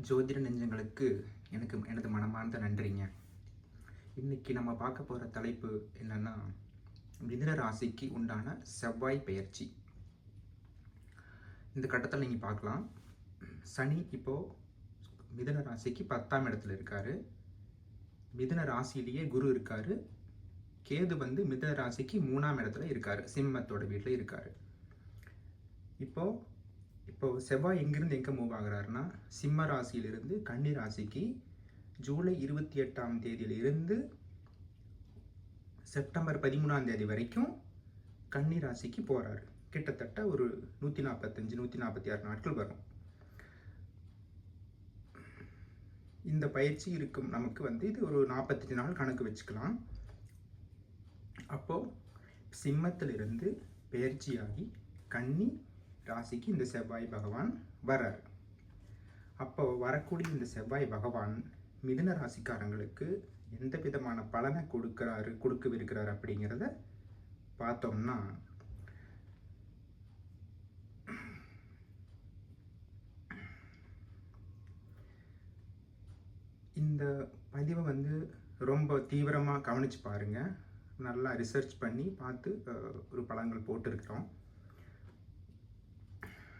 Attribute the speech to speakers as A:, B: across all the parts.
A: ஜோதிட நெஞ்சங்களுக்கு எனக்கு எனது மனமார்ந்த நன்றிங்க. இன்னைக்கு நம்ம பார்க்க போகிற தலைப்பு என்னென்னா மிதுன ராசிக்கு உண்டான செவ்வாய் பெயர்ச்சி. இந்த கட்டத்தில் நீங்கள் பார்க்கலாம். சனி இப்போது மிதுன ராசிக்கு பத்தாம் இடத்துல இருக்கார். மிதுன ராசியிலேயே குரு இருக்கார். கேது வந்து மிதுன ராசிக்கு மூணாம் இடத்துல இருக்கார். சிம்மத்தோட வீட்டில் இருக்கார். இப்போது இப்போ செவ்வாய் எங்கிருந்து எங்கே மூவ் ஆகுறாருன்னா சிம்ம ராசியிலிருந்து கன்னி ராசிக்கு ஜூலை இருபத்தி எட்டாம் தேதியிலிருந்து செப்டம்பர் பதிமூணாம் தேதி வரைக்கும் கன்னி ராசிக்கு போகிறாரு கிட்டத்தட்ட ஒரு நூற்றி நாற்பத்தஞ்சு நூற்றி நாற்பத்தி ஆறு நாட்கள் வரும். இந்த பயிற்சி இருக்கும் நமக்கு வந்து இது ஒரு நாற்பத்தஞ்சு நாள் கணக்கு வச்சுக்கலாம். அப்போது சிம்மத்திலிருந்து பயிற்சியாகி கன்னி ராசிக்கு இந்த செவ்வாய் பகவான் வரார் அப்போ வரக்கூடிய இந்த செவ்வாய் பகவான் மிதுன ராசிக்காரங்களுக்கு எந்த விதமான பலனை கொடுக்கறாரு கொடுக்கவிருக்கிறார் அப்படிங்கிறத பார்த்தோம்னா இந்த பதிவை வந்து ரொம்ப தீவிரமாக கவனித்து பாருங்கள் நல்லா ரிசர்ச் பண்ணி பார்த்து ஒரு பழங்கள் போட்டிருக்கிறோம்.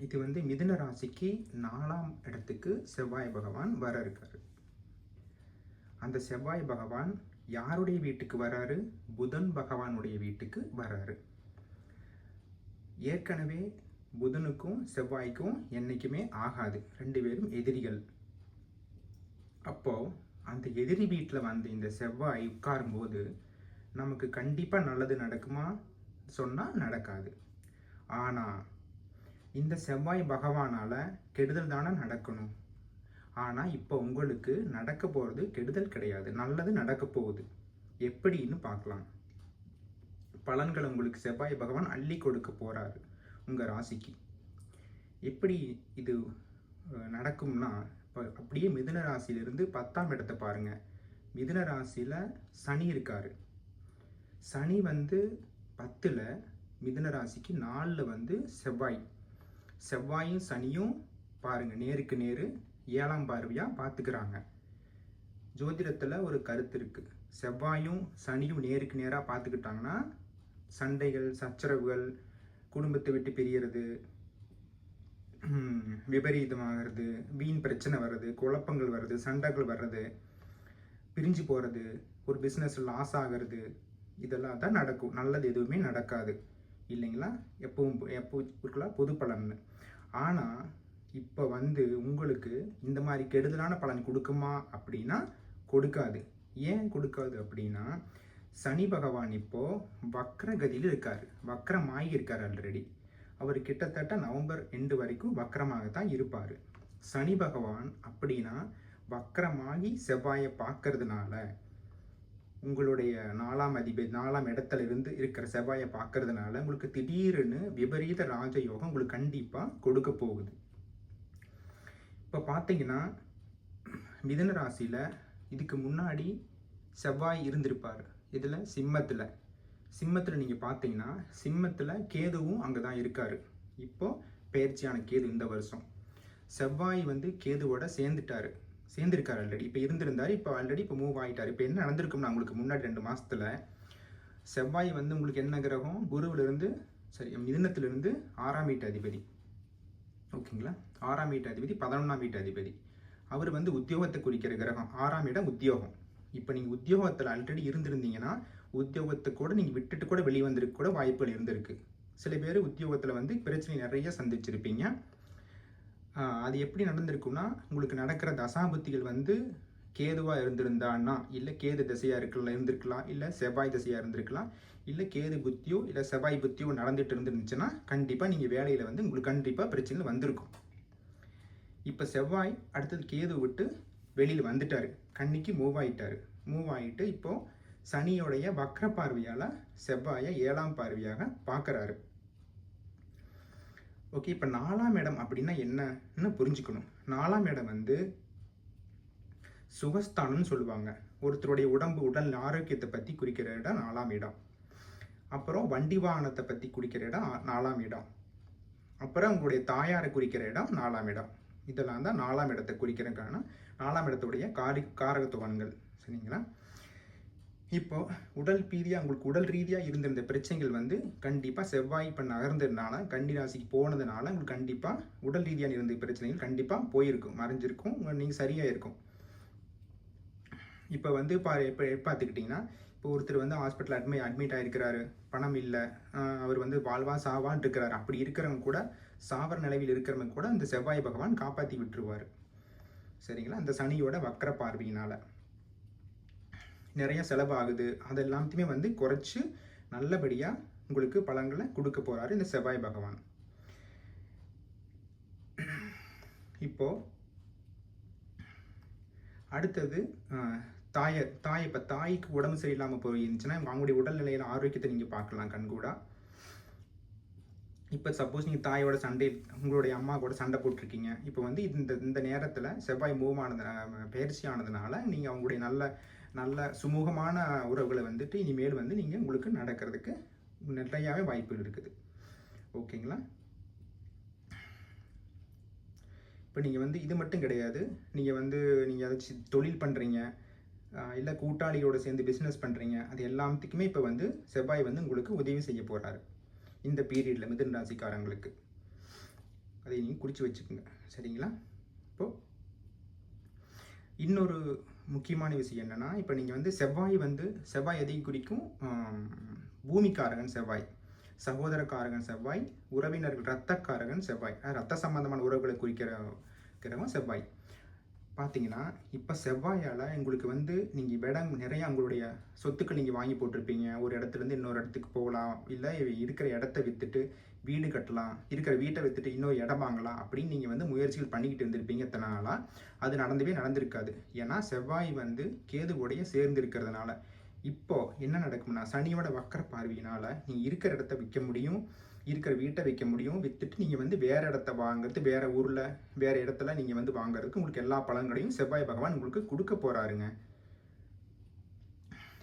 A: இது வந்து மிதுன ராசிக்கு நாலாம் இடத்துக்கு செவ்வாய் பகவான் வர இருக்காரு. அந்த செவ்வாய் பகவான் யாருடைய வீட்டுக்கு வராரு? புதன் பகவானுடைய வீட்டுக்கு வராரு. ஏற்கனவே புதனுக்கும் செவ்வாய்க்கும் என்றைக்குமே ஆகாது. ரெண்டு பேரும் எதிரிகள். அப்போது அந்த எதிரி வீட்டில் வந்து இந்த செவ்வாய் உட்காரும்போது நமக்கு கண்டிப்பாக நல்லது நடக்குமா? சொன்னால் நடக்காது. ஆனால் இந்த செவ்வாய் பகவானால் கெடுதல் தானே நடக்கணும். ஆனால் இப்போ உங்களுக்கு நடக்க போகிறது கெடுதல் கிடையாது. நல்லது நடக்க போகுது. எப்படின்னு பார்க்கலாம். பலன்களை உங்களுக்கு செவ்வாய் பகவான் அள்ளி கொடுக்க போகிறாரு உங்கள் ராசிக்கு. எப்படி இது நடக்கும்னா இப்போ அப்படியே மிதுன ராசியிலிருந்து பத்தாம் இடத்தை பாருங்கள் மிதுன ராசியில் சனி இருக்கார். சனி வந்து பத்தில் மிதுன ராசிக்கு நாலில் வந்து செவ்வாய். செவ்வாயும் சனியும் பாருங்கள் நேருக்கு நேரு ஏழாம் பார்வையாக பார்த்துக்கிறாங்க. ஜோதிடத்தில் ஒரு கருத்து இருக்குது செவ்வாயும் சனியும் நேருக்கு நேராக பார்த்துக்கிட்டாங்கன்னா சண்டைகள் சச்சரவுகள் குடும்பத்தை விட்டு பிரியறது விபரீதமாகிறது வீண் பிரச்சனை வர்றது குழப்பங்கள் வர்றது சண்டைகள் வர்றது பிரிஞ்சு போகிறது ஒரு பிஸ்னஸ் லாஸ் ஆகிறது இதெல்லாம் தான் நடக்கும். நல்லது எதுவுமே நடக்காது. இல்லைங்களா? எப்பவும் எப்போ இருக்கலாம்? பொது பலன்னு ஆனால் இப்போ வந்து உங்களுக்கு இந்த மாதிரி கெடுதலான பலன் கொடுக்குமா அப்படின்னா கொடுக்காது. ஏன் கொடுக்காது அப்படின்னா சனி பகவான் இப்போது வக்ரகதியில் இருக்கார். வக்ரமாகி இருக்கார் ஆல்ரெடி அவர் கிட்டத்தட்ட நவம்பர் எண்டு வரைக்கும் வக்ரமாக தான் இருப்பார். சனி பகவான் அப்படின்னா வக்ரமாகி செவ்வாயை பார்க்கறதுனால உங்களுடைய நாலாம் அதிபதி நாலாம் இடத்துல இருந்து இருக்கிற செவ்வாயை பார்க்கறதுனால உங்களுக்கு திடீர்னு விபரீத ராஜயோகம் உங்களுக்கு கண்டிப்பாக கொடுக்க போகுது. இப்போ பார்த்தீங்கன்னா மிதன ராசியில் இதுக்கு முன்னாடி செவ்வாய் இருந்திருப்பார். இதில் சிம்மத்தில். சிம்மத்தில் நீங்கள் பார்த்தீங்கன்னா சிம்மத்தில் கேதுவும் அங்கே தான் இருக்கார். இப்போது பெயர்ச்சியான கேது இந்த வருஷம். செவ்வாய் வந்து கேதுவோட சேர்ந்துட்டார். சேர்ந்திருக்கார் ஆல்ரெடி இப்போ இருந்திருந்தார் இப்போ ஆல்ரெடி இப்போ மூவ் ஆகிட்டார் இப்போ என்ன நடந்திருக்கும்னா உங்களுக்கு முன்னாடி ரெண்டு மாதத்தில் செவ்வாய் வந்து உங்களுக்கு என்ன கிரகம்? குருவிலிருந்து சரி மிதுனத்திலிருந்து ஆறாம் வீட்டு அதிபதி. ஓகேங்களா? ஆறாம் வீட்டு அதிபதி பதினொன்றாம் வீட்டு அதிபதி. அவர் வந்து உத்தியோகத்தை குறிக்கிற கிரகம். ஆறாம் இடம் உத்தியோகம். இப்போ நீங்கள் உத்தியோகத்தில் ஆல்ரெடி இருந்திருந்தீங்கன்னா உத்தியோகத்தை கூட நீங்கள் விட்டுட்டு கூட வெளியே வந்திருக்க கூட வாய்ப்புகள் இருந்திருக்கு. சில பேர் உத்தியோகத்தில் வந்து பிரச்சனை நிறைய சந்திச்சிருப்பீங்க. அது எப்படி நடந்திருக்கும்னா உங்களுக்கு நடக்கிற தசாபுத்திகள் வந்து கேதுவாக இருந்திருந்தான்னா இல்லை கேது திசையாக இருக்கலாம் இருந்திருக்கலாம் இல்லை செவ்வாய் திசையாக இருந்திருக்கலாம் இல்லை கேது புத்தியோ இல்லை செவ்வாய் புத்தியோ நடந்துட்டு இருந்துருந்துச்சுன்னா கண்டிப்பாக நீங்கள் வேலையில் வந்து உங்களுக்கு கண்டிப்பாக பிரச்சனை வந்திருக்கும். இப்போ செவ்வாய் அடுத்தது கேது விட்டு வெளியில் வந்துட்டார். கன்னிக்கு மூவ் ஆகிட்டார் மூவ் ஆகிட்டு இப்போது சனியோடைய வக்ர பார்வையால் செவ்வாயை ஏழாம் பார்வையாக பார்க்குறாரு. ஓகே இப்போ நாலாம் இடம் அப்படின்னா என்னன்னு புரிஞ்சுக்கணும். நாலாம் இடம் வந்து சுகஸ்தானம்னு சொல்லுவாங்க. ஒருத்தருடைய உடம்பு உடல் ஆரோக்கியத்தை பற்றி குறிக்கிற இடம் நாலாம் இடம். அப்புறம் வண்டி வாகனத்தை பற்றி குறிக்கிற இடம் நாலாம் இடம். அப்புறம் உங்களுடைய தாயாரை குறிக்கிற இடம் நாலாம் இடம். இதெல்லாம் தான் நாலாம் இடத்தை குறிக்கிறதுக்கான நாலாம் இடத்துடைய காரி காரகத்துவன்கள் சரிங்களா? இப்போ உடல் ரீதியாக உங்களுக்கு உடல் ரீதியாக இருந்திருந்த பிரச்சனைகள் வந்து கண்டிப்பாக செவ்வாய் இப்போ நகர்ந்ததுனால கன்னி ராசிக்கு போனதுனால உங்களுக்கு கண்டிப்பாக உடல் ரீதியாக இருந்த பிரச்சனைகள் கண்டிப்பாக போயிருக்கும் மறைஞ்சிருக்கும் நீங்கள் சரியாக இருக்கும். இப்போ வந்து பா இப்போ பார்த்துக்கிட்டிங்கன்னா இப்போ ஒருத்தர் வந்து ஹாஸ்பிட்டல் அட்மி அட்மிட் ஆகிருக்கிறாரு பணம் இல்லை அவர் வந்து வாழ்வா சாவான் இருக்கிறாரு அப்படி இருக்கிறவங்க கூட சாவர நிலவில் இருக்கிறவங்க கூட இந்த செவ்வாய் பகவான் காப்பாற்றி விட்டுருவார். சரிங்களா? அந்த சனியோட வக்கர பார்வையினால். நிறைய செலவாகுது. அது எல்லாத்தையுமே வந்து குறைச்சி நல்லபடியாக உங்களுக்கு பலன்களை கொடுக்க போகிறாரு இந்த செவ்வாய் பகவான். இப்போ அடுத்தது தாயை தாய் இப்போ தாய்க்கு உடம்பு சரியில்லாமல் போயிருந்துச்சுன்னா அவங்களுடைய உடல்நிலையில் ஆரோக்கியத்தை நீங்கள் பார்க்கலாம் கண்கூடா இப்போ சப்போஸ் நீங்கள் தாயோட சண்டை உங்களுடைய அம்மா கூட சண்டை போட்டிருக்கீங்க. இப்போ வந்து இந்த இந்த நேரத்தில் செவ்வாய் மூவ் ஆனது பயிற்சி ஆனதுனால நீங்கள் அவங்களுடைய நல்ல நல்ல சுமூகமான உறவுகளை வந்துட்டு இனிமேல் வந்து நீங்கள் உங்களுக்கு நடக்கிறதுக்கு நிறையாவே வாய்ப்புகள் இருக்குது. ஓகேங்களா? இப்போ நீங்கள் வந்து இது மட்டும் கிடையாது. நீங்கள் வந்து நீங்கள் ஏதாச்சும் தொழில் பண்ணுறீங்க இல்லை கூட்டாளியோடு சேர்ந்து பிஸ்னஸ் பண்ணுறீங்க அது எல்லாத்துக்குமே இப்போ வந்து செவ்வாய் வந்து உங்களுக்கு உதவி செய்ய போகிறாரு இந்த பீரியடில் மிதன் ராசிக்காரங்களுக்கு. அதை நீங்கள் குறித்து வச்சுக்கோங்க. சரிங்களா? இப்போது இன்னொரு முக்கியமான விஷயம் என்னென்னா இப்போ நீங்கள் வந்து செவ்வாய் வந்து செவ்வாய் எதையும் குறிக்கும்? பூமிக்காரகன் செவ்வாய் சகோதரக்காரகன் செவ்வாய் உறவினர்கள் ரத்தக்காரகன் செவ்வாய். ரத்த சம்பந்தமான உறவுகளை குறிக்கிற செவ்வாய். பார்த்தீங்கன்னா இப்போ செவ்வாயால் உங்களுக்கு வந்து நீங்கள் இடம் நிறையா உங்களுடைய சொத்துக்கள் நீங்கள் வாங்கி போட்டிருப்பீங்க. ஒரு இடத்துலேருந்து இன்னொரு இடத்துக்கு போகலாம். இல்லை இருக்கிற இடத்த விற்றுட்டு வீடு கட்டலாம் இருக்கிற வீட்டை விற்றுட்டு இன்னொரு இடம் வாங்கலாம் அப்படின்னு நீங்கள் வந்து முயற்சிகள் பண்ணிக்கிட்டு இருந்திருப்பீங்க இத்தனை அது நடந்தவே நடந்திருக்காது. ஏன்னா செவ்வாய் வந்து கேதுவோடைய சேர்ந்து இருக்கிறதுனால இப்போ என்ன நடக்கும்னா சனியோட வக்கர பார்வையினால் நீங்கள் இருக்கிற இடத்த விற்க முடியும் இருக்கிற வீட்டை வைக்க முடியும் விற்றுட்டு நீங்கள் வந்து வேறு இடத்த வாங்குறது வேறு ஊரில் வேறு இடத்துல நீங்கள் வந்து வாங்குறதுக்கு உங்களுக்கு எல்லா பலன்களையும் செவ்வாய் பகவான் உங்களுக்கு கொடுக்க போகிறாருங்க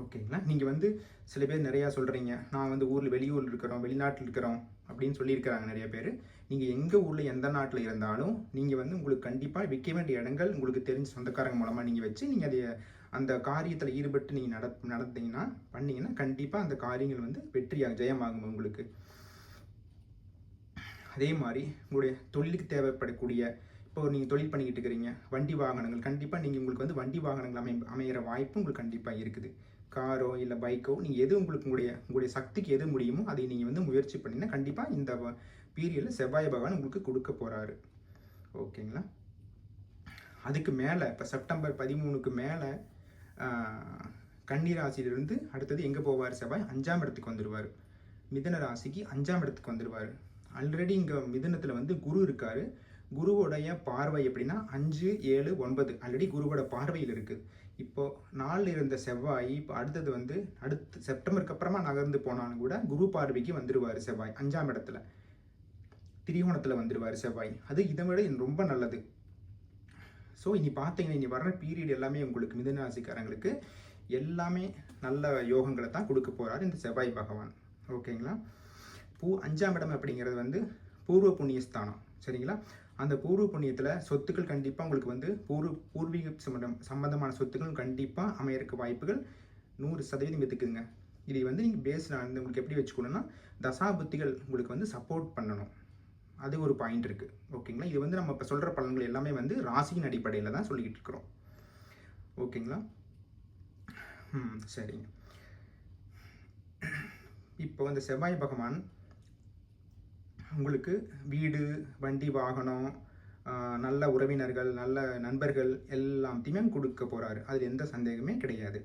A: ஓகேங்களா? நீங்கள் வந்து சில பேர் நிறையா சொல்கிறீங்க நான் வந்து ஊரில் வெளியூரில் இருக்கிறோம் வெளிநாட்டில் இருக்கிறோம் அப்படின்னு சொல்லியிருக்கிறாங்க நிறைய பேர். நீங்கள் எங்கள் ஊரில் எந்த நாட்டில் இருந்தாலும் நீங்கள் வந்து உங்களுக்கு கண்டிப்பாக விற்க வேண்டிய இடங்கள் உங்களுக்கு தெரிஞ்ச சொந்தக்காரங்க மூலமாக நீங்கள் வச்சு நீங்கள் அதை அந்த காரியத்தில் ஈடுபட்டு நீங்கள் நட நடந்தீங்கன்னா பண்ணிங்கன்னா கண்டிப்பாக அந்த காரியங்கள் வந்து வெற்றியாக ஜெயமாகும் உங்களுக்கு. அதே மாதிரி உங்களுடைய தொழிலுக்கு தேவைப்படக்கூடிய இப்போ நீங்கள் தொழில் பண்ணிக்கிட்டு இருக்கிறீங்க வண்டி வாகனங்கள் கண்டிப்பாக நீங்கள் உங்களுக்கு வந்து வண்டி வாகனங்கள் அமை அமைகிற வாய்ப்பு உங்களுக்கு கண்டிப்பாக இருக்குது. காரோ இல்லை பைக்கோ நீங்கள் எது உங்களுக்கு உங்களுடைய உங்களுடைய சக்திக்கு எது முடியுமோ அதை நீங்கள் வந்து முயற்சி பண்ணிங்கன்னா கண்டிப்பாக இந்த பீரியடில் செவ்வாய் பகவான் உங்களுக்கு கொடுக்க போகிறாரு ஓகேங்களா? அதுக்கு மேலே இப்போ செப்டம்பர் பதிமூணுக்கு மேலே கன்னிராசிலிருந்து அடுத்தது எங்கே போவார் செவ்வாய்? அஞ்சாம் இடத்துக்கு வந்துடுவார் மிதன ராசிக்கு அஞ்சாம் இடத்துக்கு வந்துடுவார் ஆல்ரெடி இங்கே மிதனத்தில் வந்து குரு இருக்கார். குருவோடைய பார்வை எப்படின்னா அஞ்சு ஏழு ஒன்பது. ஆல்ரெடி குருவோட பார்வையில் இருக்குது இப்போ நாளில் இருந்த செவ்வாய் இப்போ அடுத்தது வந்து அடுத்து செப்டம்பருக்கு அப்புறமா நகர்ந்து போனாலும் கூட குரு பார்வைக்கு வந்துடுவார் செவ்வாய் அஞ்சாம் இடத்துல. திரிகோணத்தில் வந்துடுவார் செவ்வாய். அது இதை விட ரொம்ப நல்லது. ஸோ இனி பார்த்தீங்கன்னா இனி வர்ற பீரியட் எல்லாமே உங்களுக்கு மிதனராசிக்காரங்களுக்கு எல்லாமே நல்ல யோகங்களை தான் கொடுக்க போகிறார் இந்த செவ்வாய் பகவான். ஓகேங்களா பூ அஞ்சாம் இடம் அப்படிங்கிறது வந்து பூர்வ புண்ணியஸ்தானம். சரிங்களா? அந்த பூர்வ புண்ணியத்தில் சொத்துக்கள் கண்டிப்பாக உங்களுக்கு வந்து பூர்வ பூர்வீக சம்பந்தம் சம்பந்தமான சொத்துக்கள் கண்டிப்பாக அமையறக்கு வாய்ப்புகள் நூறு சதவீதம் எதுக்குங்க இதை வந்து நீங்கள் பேஸில் உங்களுக்கு எப்படி வச்சுக்கணும்னா தசாபுத்திகள் உங்களுக்கு வந்து சப்போர்ட் பண்ணணும். அது ஒரு பாயிண்ட் இருக்குது ஓகேங்களா இது வந்து நம்ம இப்போ சொல்கிற பலன்கள் எல்லாமே வந்து ராசியின் அடிப்படையில் தான் சொல்லிக்கிட்டு இருக்கிறோம். ஓகேங்களா ம் சரிங்க. இப்போ இந்த செவ்வாய் பகவான் உங்களுக்கு வீடு வண்டி வாகனம் நல்ல உறவினர்கள் நல்ல நண்பர்கள் எல்லாத்தையுமே கொடுக்க போகிறாரு அதில் எந்த சந்தேகமே கிடையாது.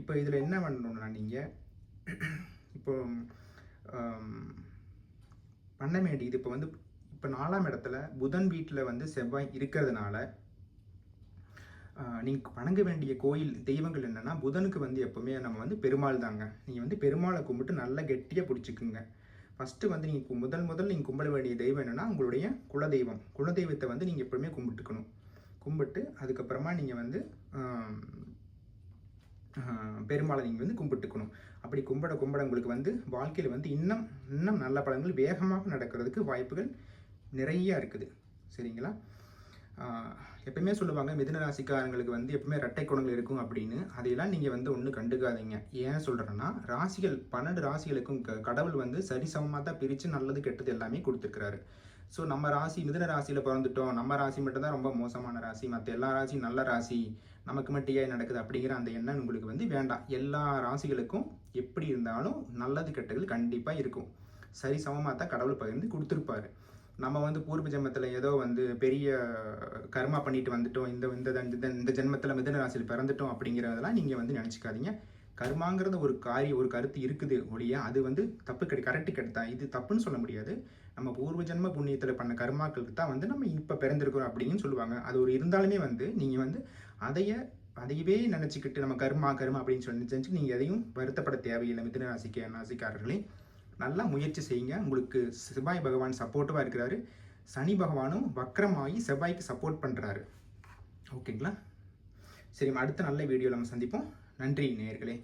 A: இப்போ இதில் என்ன பண்ணணும்னா நீங்கள் இப்போ பண்ண வேண்டியது இப்போ வந்து இப்போ நாலாம் இடத்துல புதன் வீட்டில் வந்து செவ்வாய் இருக்கிறதுனால நீங்கள் வணங்க வேண்டிய கோயில் தெய்வங்கள் என்னென்னா புதனுக்கு வந்து எப்போவுமே நம்ம வந்து பெருமாள் தாங்க. நீங்கள் வந்து பெருமாளை கும்பிட்டு நல்லா கெட்டியாக பிடிச்சிக்குங்க. ஃபஸ்ட்டு வந்து நீங்கள் முதல் முதல் நீங்கள் கும்பிட வேண்டிய தெய்வம் என்னென்னா உங்களுடைய குலதெய்வம். குலதெய்வத்தை வந்து நீங்கள் எப்பவுமே கும்பிட்டுக்கணும். கும்பிட்டு அதுக்கப்புறமா நீங்கள் வந்து பெருமாளை நீங்கள் வந்து கும்பிட்டுக்கணும். அப்படி கும்பிட கும்பிட உங்களுக்கு வந்து வாழ்க்கையில் வந்து இன்னும் இன்னும் நல்ல பலன்கள் வேகமாக நடக்கிறதுக்கு வாய்ப்புகள் நிறையா இருக்குது. சரிங்களா? எப்பயுமே சொல்லுவாங்க மிதுன ராசிக்காரங்களுக்கு வந்து எப்பவுமே ரெட்டை குணங்கள் இருக்கும் அப்படின்னு. அதையெல்லாம் நீங்கள் வந்து ஒன்றும் கண்டுக்காதீங்க. ஏன் சொல்கிறேன்னா ராசிகள் பன்னெண்டு ராசிகளுக்கும் க- கடவுள் வந்து சரிசமமாக தான் பிரித்து நல்லது கெட்டது எல்லாமே கொடுத்துருக்கிறாரு. ஸோ நம்ம ராசி மிதுன ராசியில் பிறந்துட்டோம். நம்ம ராசி மட்டும்தான் ரொம்ப மோசமான ராசி. மற்ற எல்லா ராசியும் நல்ல ராசி. நமக்கு மட்டும் ஏன் நடக்குது அப்படிங்கிற அந்த எண்ணம் உங்களுக்கு வந்து வேண்டாம். எல்லா ராசிகளுக்கும் எப்படி இருந்தாலும் நல்லது கெட்டது கண்டிப்பாக இருக்கும். சரி சமமாக தான் கடவுள் பகிர்ந்து கொடுத்துருப்பாரு. நம்ம வந்து பூர்வ ஜென்மத்தில் ஏதோ வந்து பெரிய கர்மா பண்ணிட்டு வந்துட்டோம். இந்த இந்த இந்த- இந்த ஜென்மத்தில் மிதன ராசியில் பிறந்துட்டோம் அப்படிங்கிறதெல்லாம் நீங்கள் வந்து நினச்சிக்காதீங்க. கர்மாங்கிறது ஒரு காரியம் ஒரு கருத்து இருக்குது ஒழிய அது வந்து தப்பு கிடை கரெக்டு கிடைத்தா இது தப்புன்னு சொல்ல முடியாது. நம்ம பூர்வ ஜென்ம புண்ணியத்தில் பண்ண கர்மாக்களுக்கு தான் வந்து நம்ம இப்போ பிறந்திருக்கிறோம் அப்படின்னு சொல்லுவாங்க. அது ஒரு இருந்தாலுமே வந்து நீங்கள் வந்து அதைய அதையவே நினச்சிக்கிட்டு நம்ம கர்மா கர்மா அப்படின்னு சொல்லி நினச்சி நீங்கள் எதையும் வருத்தப்பட தேவையில்லை. மிதுன ராசிக்க ராசிக்காரர்களே நல்லா முயற்சி செய்யுங்க. உங்களுக்கு செவ்வாய் பகவான் சப்போர்ட்டிவாக இருக்கிறாரு. சனி பகவானும் வக்கரமாகி செவ்வாய்க்கு சப்போர்ட் பண்ணுறாரு ஓகேங்களா? சரி அடுத்த நல்ல வீடியோவில் நம்ம சந்திப்போம். நன்றி நேயர்களே.